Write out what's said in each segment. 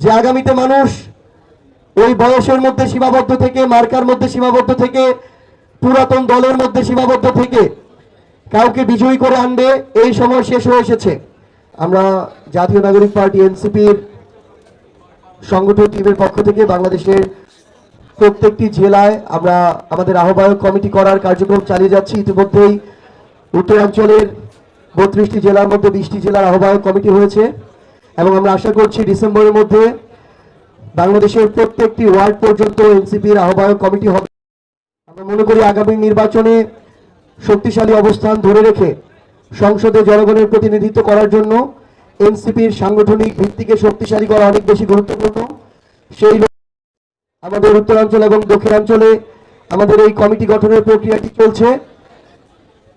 যে আগামীতে মানুষ ওই বয়সের মধ্যে সীমাবদ্ধ থেকে, মার্কার মধ্যে সীমাবদ্ধ থেকে, পুরাতন দলের মধ্যে সীমাবদ্ধ থেকে কাউকে বিজয়ী করে আনবে, এই সময় শেষ হয়ে এসেছে। আমরা জাতীয় নাগরিক পার্টি এনসিপির সংগঠন টিমের পক্ষ থেকে বাংলাদেশের প্রত্যেকটি জেলায় আমরা আমাদের আহ্বায়ক কমিটি করার কার্যক্রম চালিয়ে যাচ্ছি। ইতিমধ্যেই উত্তরাঞ্চলের বত্রিশটি জেলার মধ্যে বিশটি জেলার আহ্বায়ক কমিটি হয়েছে। এবং আমরা আশা করছি ডিসেম্বরের মধ্যে বাংলাদেশের প্রত্যেকটি ওয়ার্ড পর্যন্ত এনসিপির আহ্বায়ক কমিটি হবে। আমরা মনে করি আগামী নির্বাচনে শক্তিশালী অবস্থান ধরে রেখে সংসদে জনগণের প্রতিনিধিত্ব করার জন্য এনসিপির সাংগঠনিক ভিত্তিকে শক্তিশালী করা অনেক বেশি গুরুত্বপূর্ণ। সেই আমাদের উত্তরাঞ্চল এবং দক্ষিণাঞ্চলে আমাদের এই কমিটি গঠনের প্রক্রিয়াটি চলছে।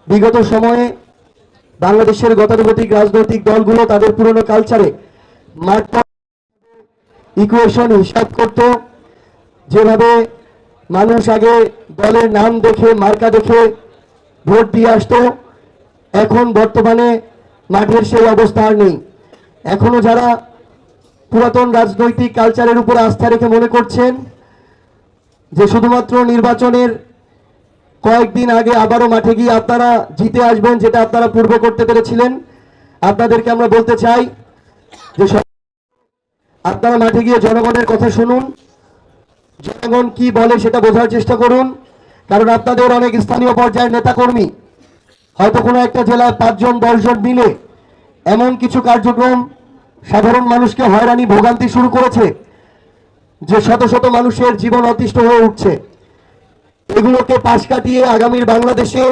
বিগত সময়ে বাংলাদেশের গতানুগতিক রাজনৈতিক দলগুলো তাদের পুরনো কালচারে ইকুয়েশন হিসাব করত। যেভাবে মানুষ আগে দলের নাম দেখে, মার্কা দেখে ভোট দিয়ে আসতো, এখন বর্তমানে মাঠের সেই অবস্থা আর নেই। এখনও যারা পুরাতন রাজনৈতিক কালচারের উপর আস্থা রেখে মনে করছেন যে শুধুমাত্র নির্বাচনের কয়েকদিন আগে আবারও মাঠে গিয়ে আপনারা জিতে আসবেন, যেটা আপনারা পূর্বে করতে পেরেছিলেন, আপনাদেরকে আমরা বলতে চাই আপনারা মাঠে গিয়ে জনগণের কথা শুনুন। জনগণ কি বলে সেটা বোঝার চেষ্টা করুন। কারণ আপনাদের অনেক স্থানীয় পর্যায়ের নেতাকর্মী, হয়তো কোনো একটা জেলায় পাঁচজন, দশজন মিলে এমন কিছু কার্যক্রম সাধারণ মানুষকে হয়রানি, ভোগান্তি শুরু করেছে, যে শত শত মানুষের জীবন অতিষ্ঠ হয়ে উঠছে। এগুলোকে পাশ কাটিয়ে আগামীর বাংলাদেশে